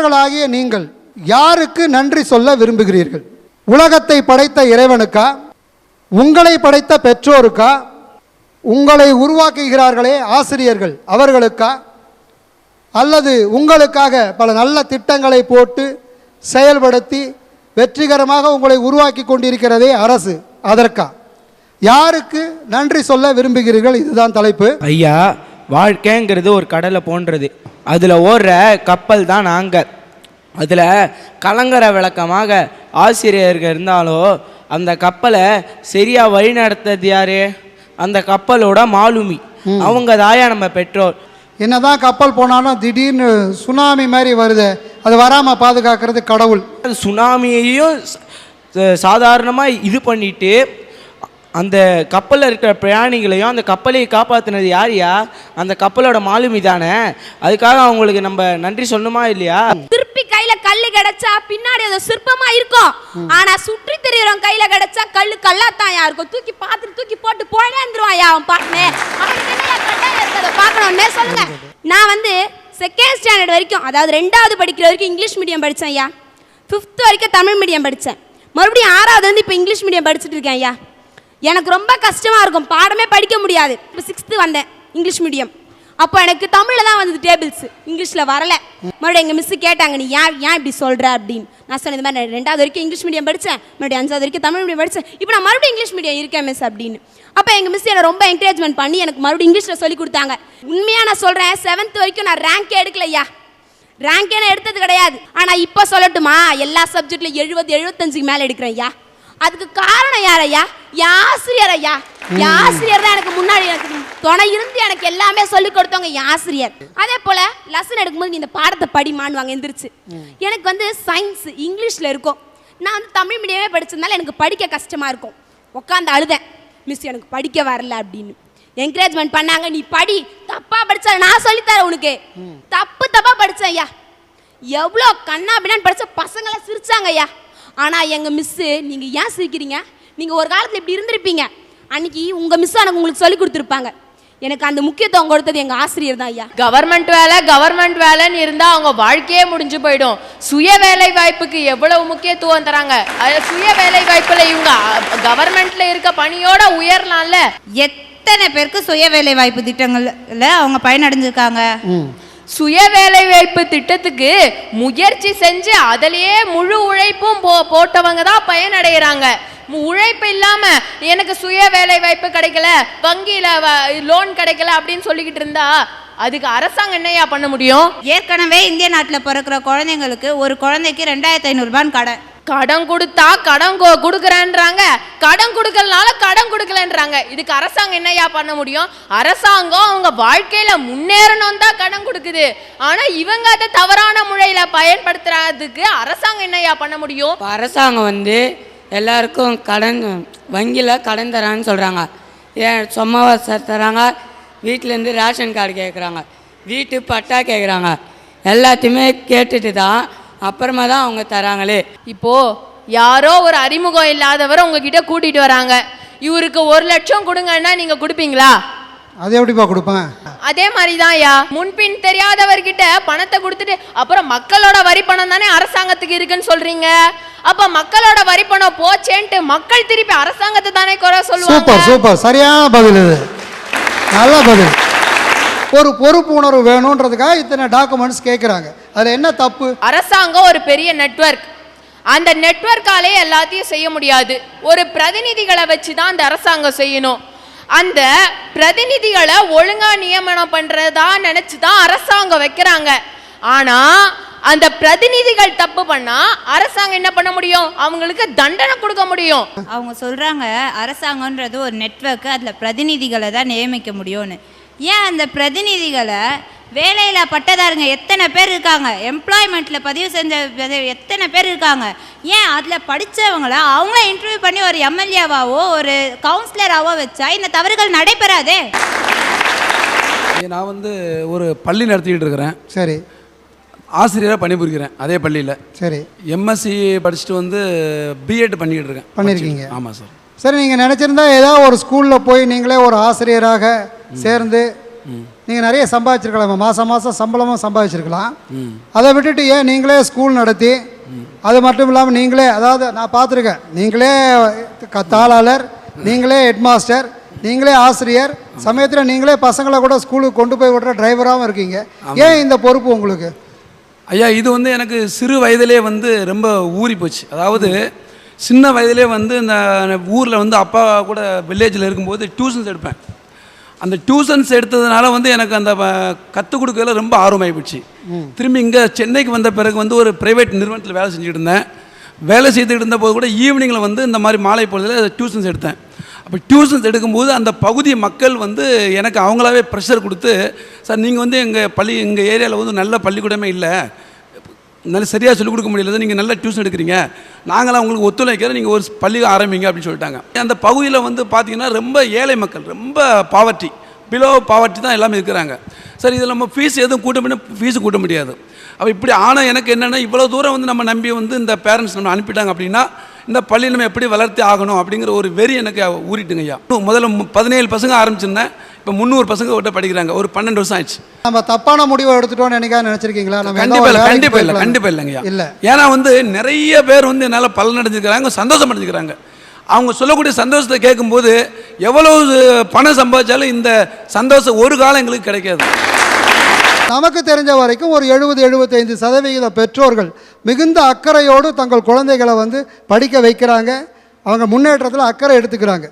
மக்களாகிய நீங்கள் யாருக்கு நன்றி சொல்ல விரும்புகிறீர்கள்? உலகத்தை படைத்த இறைவனுக்கா? உங்களை படைத்த பெற்றோருக்கா? உங்களை உருவாக்குகிறார்களே ஆசிரியர்கள் அவர்களுக்கா? அல்லது உங்களுக்காக பல நல்ல திட்டங்களை போட்டு செயல்படுத்தி வெற்றிகரமாக உங்களை உருவாக்கி கொண்டிருக்கிறதே அரசு அதற்கா? யாருக்கு நன்றி சொல்ல விரும்புகிறீர்கள்? இதுதான் தலைப்பு. ஐயா வாழ்க்கைங்கிறது ஒரு கடலை போன்றது. அதில் ஓடுற கப்பல் தான் நாங்கள் அதில் கலங்கர விளக்கமாக ஆசிரியர்கள் இருந்தாலும் அந்த கப்பலை சரியாக வழிநடத்தது யாரு? அந்த கப்பலோட மாலுமி. அவங்க தாயா நம்ம பெற்றோர். என்னதான் கப்பல் போனாலும் திடீர்னு சுனாமி மாதிரி வருது. அது வராமல் பாதுகாக்கிறது கடவுள். அது சுனாமியையும் சாதாரணமாக இது பண்ணிட்டு அந்த கப்பலில் இருக்கிற பிரயாணிகளையும் அந்த கப்பலையை காப்பாற்றினது யார்யா அந்த கப்பலோட மாலுமி தானே? அதுக்காக அவங்களுக்கு நம்ம நன்றி சொல்லணுமா இல்லையா? திருப்பி கையில கல்லு கிடைச்சா பின்னாடி அது சிற்பமா இருக்கும். ஆனா சுற்றி திரியறவன் கையில கிடைச்சா கல்லு கல்லாத்தான் இருக்கும். தூக்கி பாத்துட்டு தூக்கி போட்டு போயிடேந்துருவான் அவன் பாட்டுனே. அவனுக்கு என்னையா கட்டாயம் இருக்கிறத பார்க்கணும்னே சொல்லுங்க. நான் வந்து செகண்ட் ஸ்டாண்டர்ட் வரைக்கும் அதாவது ரெண்டாவது படிக்கிற வரைக்கும் இங்கிலீஷ் மீடியம் படித்தேன் ஐயா ஃபிஃப்த் வரைக்கும் தமிழ் மீடியம் படித்தேன் மறுபடியும் ஆறாவது வந்து இப்போ இங்கிலீஷ் மீடியம் படிச்சுட்டு இருக்கேன் ஐயா எனக்கு ரொம்ப கஷ்டமாக இருக்கும். பாடமே படிக்க முடியாது. இப்போ சிக்ஸ்த்து வந்தேன். இங்கிலீஷ் மீடியம் அப்போ எனக்கு தமிழில் தான் வந்தது டேபிள்ஸ் இங்கிலீஷில் வரல. மறுபடியும் எங்கள் மிஸ்ஸு கேட்டாங்க நீ ஏன் ஏன் இப்படி சொல்கிற அப்படின்னு. நான் சொன்ன இந்த மாதிரி நான் ரெண்டாவது வரைக்கும் இங்கிலீஷ் மீடியம் படித்தேன் மறுபடியும் அஞ்சாவது வரைக்கும் தமிழ் மீடியம் படித்தேன் இப்போ நான் மறுபடியும் இங்கிலீஷ் மீடியம் இருக்கேன் மிஸ் அப்படின்னு. அப்போ எங்கள் மிஸ் என்னை ரொம்ப என்கரேஜ்மெண்ட் பண்ணி எனக்கு மறுபடியும் இங்கிலீஷில் சொல்லி கொடுத்தாங்க. உண்மையாக நான் சொல்கிறேன் செவன்த் வரைக்கும் நான் ரேங்கே எடுக்கலையா? ரேங்கே நான் எடுத்தது கிடையாது. ஆனால் இப்போ சொல்லட்டுமா? எல்லா சப்ஜெக்ட்ல எழுபது எழுபத்தஞ்சுக்கு மேலே எடுக்கிறேன் ஐயா அதுக்கு காரணம் யார் ஐயா என் ஆசிரியர் ஐயா என் ஆசிரியர் தான் எனக்கு முன்னாடி எனக்கு துணை இருந்து எனக்கு எல்லாமே சொல்லி கொடுத்தவங்க என் ஆசிரியர் அதே போல லெசன் எடுக்கும்போது நீ இந்த பாடத்தை படிமான்னுவாங்க எந்திரிச்சு. எனக்கு வந்து சயின்ஸ் இங்கிலீஷில் இருக்கும். நான் வந்து தமிழ் மீடியமே படிச்சதுனால எனக்கு படிக்க கஷ்டமா இருக்கும். உட்காந்து அழுதேன். மிஸ் எனக்கு படிக்க வரல அப்படின்னு. என்கரேஜ்மெண்ட் பண்ணாங்க நீ படி. தப்பா படிச்ச நான் சொல்லித்தரேன் உனக்கு. தப்பு தப்பா படிச்சேன் ஐயா. எவ்வளோ கண்ணா பின்னான்னு படிச்ச பசங்களாம் சிரிச்சாங்க ஐயா. ஆனால் எங்கள் மிஸ்ஸு நீங்கள் ஏன் சிரிக்கிறீங்க? நீங்கள் ஒரு காலத்தில் இப்படி இருந்திருப்பீங்க. அன்னைக்கு உங்கள் மிஸ் எனக்கு உங்களுக்கு சொல்லி கொடுத்துருப்பாங்க. எனக்கு அந்த முக்கியத்துவம் கொடுத்தது எங்கள் ஆசிரியர் தான் ஐயா. கவர்மெண்ட் வேலை கவர்மெண்ட் வேலைன்னு இருந்தா அவங்க வாழ்க்கையே முடிஞ்சு போயிடும். சுய வேலை வாய்ப்புக்கு எவ்வளவு முக்கியத்துவம் தராங்க. சுய வேலை வாய்ப்புல இவங்க கவர்மெண்ட்ல இருக்க பணியோட உயரலாம்ல. எத்தனை பேருக்கு சுய வேலை வாய்ப்பு திட்டங்கள்ல அவங்க பயனடைஞ்சிருக்காங்க? சுய வேலை வாய்ப்பு திட்டத்துக்கு முயற்சி செஞ்சு அதிலேயே முழு உழைப்பும் போ போட்டவங்க தான் பயனடைகிறாங்க. உழைப்பு இல்லாம எனக்கு சுய வேலை வாய்ப்பு கிடைக்கல வங்கியில லோன் கிடைக்கல அப்படின்னு சொல்லிக்கிட்டு இருந்தா அதுக்கு அரசாங்கம் என்னையா பண்ண முடியும்? ஏற்கனவே இந்திய நாட்டில் பிறக்கிற குழந்தைங்களுக்கு ஒரு குழந்தைக்கு ரெண்டாயிரத்தி ஐநூறுபான்னு கடன். கடன் கொடுத்தா கடன் கொ- கடன் கொடுக்கறனால கடன் கொடுக்கலன்றாங்க. இதுக்கு அரசாங்கம் என்னையா பண்ண முடியும்? அரசாங்கம் அவங்க வாழ்க்கையில முன்னேறணும் தான் கடன் கொடுக்குது. ஆனா இவங்க அதை தவறான முறையில பயன்படுத்துறதுக்கு அரசாங்கம் என்னய்யா பண்ண முடியும்? அரசாங்கம் வந்து எல்லாருக்கும் கடன் வங்கியில் கடன் தரான்னு சொல்கிறாங்க ஏன் சும்மாவா சார் தராங்க? வீட்டிலேருந்து ரேஷன் கார்டு கேட்குறாங்க வீட்டு பட்டா கேட்குறாங்க எல்லாத்தையுமே கேட்டுட்டு தான் அப்புறமா தான் அவங்க தராங்களே. இப்போ யாரோ ஒரு அறிமுகம் இல்லாதவரை உங்ககிட்ட கூட்டிட்டு வராங்க. இவருக்கு ஒரு லட்சம் கொடுங்கன்னா நீங்க கொடுப்பீங்களா? அது எப்படிப்பா கொடுப்பேன்? அதே மாதிரி தான் ஐயா. முன்பின் தெரியாதவர்கிட்ட பணத்தை கொடுத்துட்டு அப்புறம் மக்களோட வரி பணம் தானே அரசாங்கத்துக்கு இருக்குன்னு சொல்றீங்க? அப்ப மக்களோட வரி பணம் போச்சேன்ட்டு மக்கள் திருப்பி அரசாங்கத்தை தானே குறை சொல்லுவாங்க? Super super. சரியான பதில் இது. நல்ல பதில். ஒரு பொறுப்பு உணர்வு வேணுன்றதுக்காக இத்தனை டாக்குமெண்ட்ஸ் கேட்குறாங்க அதில் என்ன தப்பு? அரசாங்கம் ஒரு பெரிய நெட்வொர்க் அந்த நெட்வொர்க்காலே எல்லாத்தையும் செய்ய முடியாது. ஒரு பிரதிநிதிகளை வச்சு தான் அந்த அரசாங்கம் செய்யணும். அந்த பிரதிநிதிகளை ஒழுங்கா நியமனம் பண்றதா நினைச்சு தான் அரசாங்கம் வைக்கிறாங்க. ஆனா அந்த பிரதிநிதிகள் தப்பு பண்ணா அரசாங்கம் என்ன பண்ண முடியும்? அவங்களுக்கு தண்டனை கொடுக்க முடியும். அவங்க சொல்றாங்க அரசாங்கன்றது ஒரு நெட்வொர்க் அதில் பிரதிநிதிகளை தான் நியமிக்க முடியும்னு. ஏன் அந்த பிரதிநிதிகளை வேலையில்லா பட்டதாருங்க எத்தனை பேர் இருக்காங்க? எம்ப்ளாய்மெண்ட்ல பதிவு செஞ்ச எத்தனை பேர் இருக்காங்க? ஏன் அதில் படித்தவங்கள அவங்கள இன்டர்வியூ பண்ணி ஒரு எம்எல்ஏவாவோ ஒரு கவுன்சிலராவோ வச்சா இந்த தவறுகள் நடைபெறாதே? நான் வந்து ஒரு பள்ளி நடத்திக்கிட்டு இருக்கிறேன். சரி. ஆசிரியராக பணிபுரிக்கிறேன் அதே பள்ளியில். சரி. எம்எஸ்சி படிச்சுட்டு வந்து பிஎட் பண்ணிக்கிட்டு இருக்கேன். பண்ணியிருக்கீங்க. ஆமாம் சார். சரி நீங்கள் நினச்சிருந்தா ஏதாவது ஒரு ஸ்கூலில் போய் நீங்களே ஒரு ஆசிரியராக சேர்ந்து நீங்கள் நிறைய சம்பாதிச்சிருக்கலாம். மாதம் மாதம் சம்பளமும் சம்பாதிச்சிருக்கலாம். அதை விட்டுட்டு ஏன் நீங்களே ஸ்கூல் நடத்தி அது மட்டும் இல்லாமல் நீங்களே அதாவது நான் பார்த்துருக்கேன் நீங்களே தாளாளர் நீங்களே ஹெட்மாஸ்டர் நீங்களே ஆசிரியர் சமயத்தில் நீங்களே பசங்களை கூட ஸ்கூலுக்கு கொண்டு போய் விடுற டிரைவராகவும் இருக்கீங்க. ஏன் இந்த பொறுப்பு உங்களுக்கு? ஐயா இது வந்து எனக்கு சிறு வயதிலே வந்து ரொம்ப ஊறி போச்சு. அதாவது சின்ன வயதிலே வந்து இந்த ஊரில் வந்து அப்பா கூட வில்லேஜில் இருக்கும்போது டியூஷன்ஸ் எடுப்பேன். அந்த டியூஷன்ஸ் எடுத்ததுனால வந்து எனக்கு அந்த கற்றுக் கொடுக்கல ரொம்ப ஆர்வமாகி போச்சு திரும்பி இங்கே சென்னைக்கு வந்த பிறகு வந்து ஒரு ப்ரைவேட் நிறுவனத்தில் வேலை செஞ்சுட்டு இருந்தேன். வேலை செய்துட்டு இருந்தபோது கூட ஈவினிங்கில் வந்து இந்த மாதிரி மாலை பொழுதில் டியூஷன்ஸ் எடுத்தேன். அப்போ டியூஷன்ஸ் எடுக்கும்போது அந்த பகுதி மக்கள் வந்து எனக்கு அவங்களாவே ப்ரெஷர் கொடுத்து சார் நீங்கள் வந்து எங்கள் பள்ளி எங்கள் ஏரியாவில் வந்து நல்ல பள்ளிக்கூடமே இல்லை. நல்ல சரியாக சொல்லிக் கொடுக்க முடியல நீங்கள் நல்ல டியூஷன் எடுக்கிறீங்க. நாங்களாம் உங்களுக்கு ஒத்துழைக்கிறோம். நீங்கள் ஒரு பள்ளி ஆரம்பிங்க அப்படின்னு சொல்லிட்டாங்க. அந்த பகுதியில் வந்து பார்த்தீங்கன்னா ரொம்ப ஏழை மக்கள் ரொம்ப பாவர்ட்டி பிலோ பாவர்ட்டி தான் எல்லாமே இருக்கிறாங்க. சரி இதில் நம்ம ஃபீஸ் எதுவும் கூட்ட முடியும் ஃபீஸ் கூட்ட முடியாது. அப்போ இப்படி ஆனால் எனக்கு என்னென்னா இவ்வளோ தூரம் வந்து நம்ம நம்பி வந்து இந்த பேரண்ட்ஸ் நம்ம அனுப்பிட்டாங்க அப்படின்னா இந்த பள்ளி நம்ம எப்படி வளர்த்தி ஆகணும் அப்படிங்கிற ஒரு வெறி எனக்கு ஊறிட்டுங்க ஐயா. முதல்ல மு- பதினேழு பசங்க ஆரம்பிச்சிருந்தேன். இப்போ முந்நூறு பசங்க விட்ட படிக்கிறாங்க. ஒரு பன்னெண்டு வருஷம் ஆயிடுச்சு. நம்ம தப்பான முடிவை எடுத்துட்டோம்னு என்னைக்கா நினைச்சிருக்கீங்களா? நம்ம எந்த கண்டிப்பா ஒரு இல்லை வேலைக்கு கண்டிப்பா இல்லை போய்க்கலாம். கண்டிப்பா இல்லைங்கய்யா. இல்ல. ஏன்னா வந்து நிறைய பேர் வந்து என்னால் பலன் அடைஞ்சிருக்கிறாங்க சந்தோஷம் அடைஞ்சிக்கிறாங்க அவங்க சொல்லக்கூடிய சந்தோஷத்தை கேட்கும்போது எவ்வளவு பணம் சம்பாதிச்சாலும் இந்த சந்தோஷம் ஒரு காலம் எங்களுக்கு கிடைக்காது. நமக்கு தெரிஞ்ச வரைக்கும் ஒரு எழுபது எழுபத்தைந்து சதவிகித பெற்றோர்கள் மிகுந்த அக்கறையோடு தங்கள் குழந்தைகளை வந்து படிக்க வைக்கிறாங்க. அவங்க முன்னேற்றத்தில் அக்கறை எடுத்துக்கிறாங்க.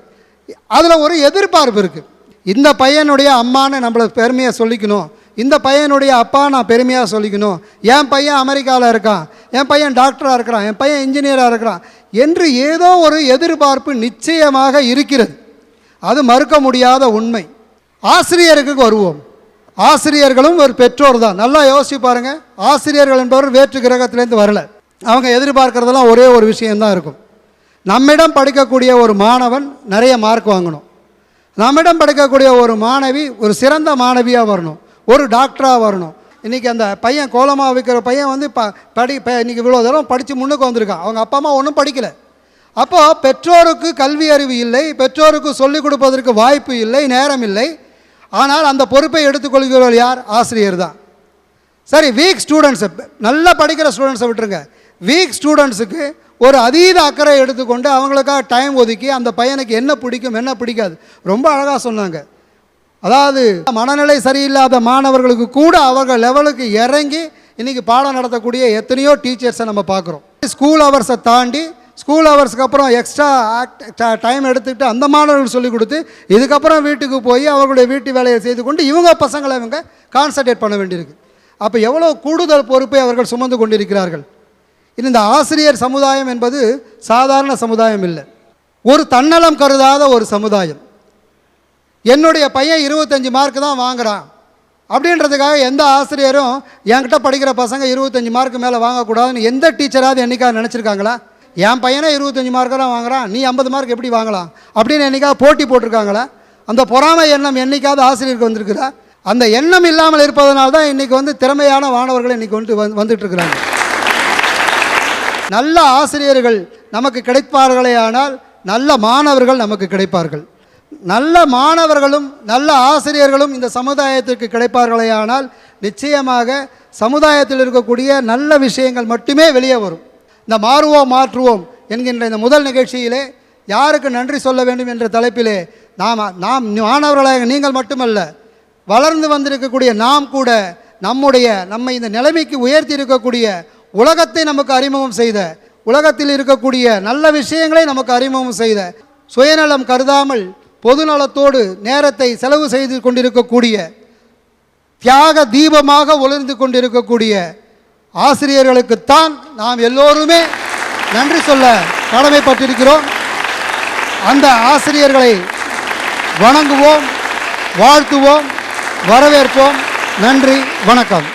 அதில் ஒரு எதிர்பார்ப்பு இருக்குது இந்த பையனுடைய அம்மான்னு நம்மளை பெருமையாக சொல்லிக்கணும். இந்த பையனுடைய அப்பா நான் பெருமையாக சொல்லிக்கணும். என் பையன் அமெரிக்காவில் இருக்கான். என் பையன் டாக்டராக இருக்கிறான். என் பையன் இன்ஜினியராக இருக்கிறான். என்று ஏதோ ஒரு எதிர்பார்ப்பு நிச்சயமாக இருக்கிறது. அது மறுக்க முடியாத உண்மை. ஆசிரியருக்கு வருவோம். ஆசிரியர்களும் ஒரு பெற்றோர் தான். நல்லா யோசிச்சு பாருங்கள் ஆசிரியர்கள் என்பவர் வேற்று கிரகத்திலேருந்து வரல. அவங்க எதிர்பார்க்கறதெல்லாம் ஒரே ஒரு விஷயம்தான் இருக்கும். நம்மிடம் படிக்கக்கூடிய ஒரு மாணவன் நிறைய மார்க் வாங்கணும். நம்மிடம் படிக்கக்கூடிய ஒரு மாணவி ஒரு சிறந்த மாணவியாக வரணும். ஒரு டாக்டராக வரணும். இன்றைக்கி அந்த பையன் கோலமாக வைக்கிற பையன் வந்து ப படி ப இன்றைக்கி இவ்வளோ தூரம் படித்து முன்னுக்கு வந்திருக்கான் அவங்க அப்பா அம்மா ஒன்றும் படிக்கலை. அப்போது பெற்றோருக்கு கல்வி அறிவு இல்லை பெற்றோருக்கு சொல்லிக் கொடுப்பதற்கு வாய்ப்பு இல்லை நேரம் இல்லை. ஆனால் அந்த பொறுப்பை எடுத்துக்கொள்கிறவர் யார்? ஆசிரியர் தான். சரி வீக் ஸ்டூடெண்ட்ஸை நல்லா படிக்கிற ஸ்டூடெண்ட்ஸை விட்டுருங்க. வீக் ஸ்டூடெண்ட்ஸுக்கு ஒரு அதீத அக்கறை எடுத்துக்கொண்டு அவங்களுக்காக டைம் ஒதுக்கி அந்த பையனுக்கு என்ன பிடிக்கும் என்ன பிடிக்காது. ரொம்ப அழகாக சொன்னாங்க. அதாவது மனநிலை சரியில்லாத மாணவர்களுக்கு கூட அவர்கள் லெவலுக்கு இறங்கி இன்றைக்கி பாடம் நடத்தக்கூடிய எத்தனையோ டீச்சர்ஸை நம்ம பார்க்குறோம். ஸ்கூல் ஹவர்ஸை தாண்டி ஸ்கூல் ஹவர்ஸ்க்கு அப்புறம் எக்ஸ்ட்ரா டைம் எடுத்துக்கிட்டு அந்த மாணவர்கள் சொல்லிக் கொடுத்து இதுக்கப்புறம் வீட்டுக்கு போய் அவர்களுடைய வீட்டு வேலையை செய்து கொண்டு இவங்க பசங்களை இவங்க கான்சன்ட்ரேட் பண்ண வேண்டியிருக்கு. அப்போ எவ்வளோ கூடுதல் பொறுப்பை அவர்கள் சுமந்து கொண்டிருக்கிறார்கள்? இந்த ஆசிரியர் சமுதாயம் என்பது சாதாரண சமுதாயம் இல்லை. ஒரு தன்னலம் கருதாத ஒரு சமுதாயம். என்னுடைய பையன் இருபத்தஞ்சி மார்க் தான் வாங்குகிறான் அப்படின்றதுக்காக எந்த ஆசிரியரும் என்கிட்ட படிக்கிற பசங்க இருபத்தஞ்சி மார்க் மேலே வாங்கக்கூடாதுன்னு எந்த டீச்சராவது என்றைக்காக நினச்சிருக்காங்களா? என் பையனே இருபத்தஞ்சி மார்க்கு தான் வாங்குறான். நீ ஐம்பது மார்க் எப்படி வாங்கலாம்? அப்படின்னு என்றைக்காக போட்டி போட்டிருக்காங்களா? அந்த பொறாமை எண்ணம் என்னைக்காவது ஆசிரியருக்கு வந்திருக்குதா? அந்த எண்ணம் இல்லாமல் இருப்பதனால தான் இன்றைக்கி வந்து திறமையான மாணவர்கள் இன்றைக்கி வந்துட்டு வந்து வந்துட்டு இருக்கிறாங்க. நல்ல ஆசிரியர்கள் நமக்கு கிடைப்பார்களே ஆனால் நல்ல மாணவர்கள் நமக்கு கிடைப்பார்கள். நல்ல மாணவர்களும் நல்ல ஆசிரியர்களும் இந்த சமுதாயத்திற்கு கிடைப்பார்களே ஆனால் நிச்சயமாக சமுதாயத்தில் இருக்கக்கூடிய நல்ல விஷயங்கள் மட்டுமே வெளியே வரும். இந்த மாறுவோம் மாற்றுவோம் என்கின்ற இந்த முதல் நிகழ்ச்சியிலே யாருக்கு நன்றி சொல்ல வேண்டும் என்ற தலைப்பிலே நாம் நாம் மாணவர்களாக நீங்கள் மட்டுமல்ல வளர்ந்து வந்திருக்கக்கூடிய நாம் கூட நம்முடைய நம்மை இந்த நிலைமைக்கு உயர்த்தி இருக்கக்கூடிய உலகத்தை நமக்கு அறிமுகம் செய்த உலகத்தில் இருக்கக்கூடிய நல்ல விஷயங்களை நமக்கு அறிமுகம் செய்த சுயநலம் கருதாமல் பொதுநலத்தோடு நேரத்தை செலவு செய்து கொண்டிருக்கக்கூடிய தியாக தீபமாக ஒளிர்ந்து கொண்டிருக்கக்கூடிய ஆசிரியர்களுக்குத்தான் நாம் எல்லோருமே நன்றி சொல்ல கடமைப்பட்டிருக்கிறோம். அந்த ஆசிரியர்களை வணங்குவோம் வாழ்த்துவோம் வரவேற்போம். நன்றி வணக்கம்.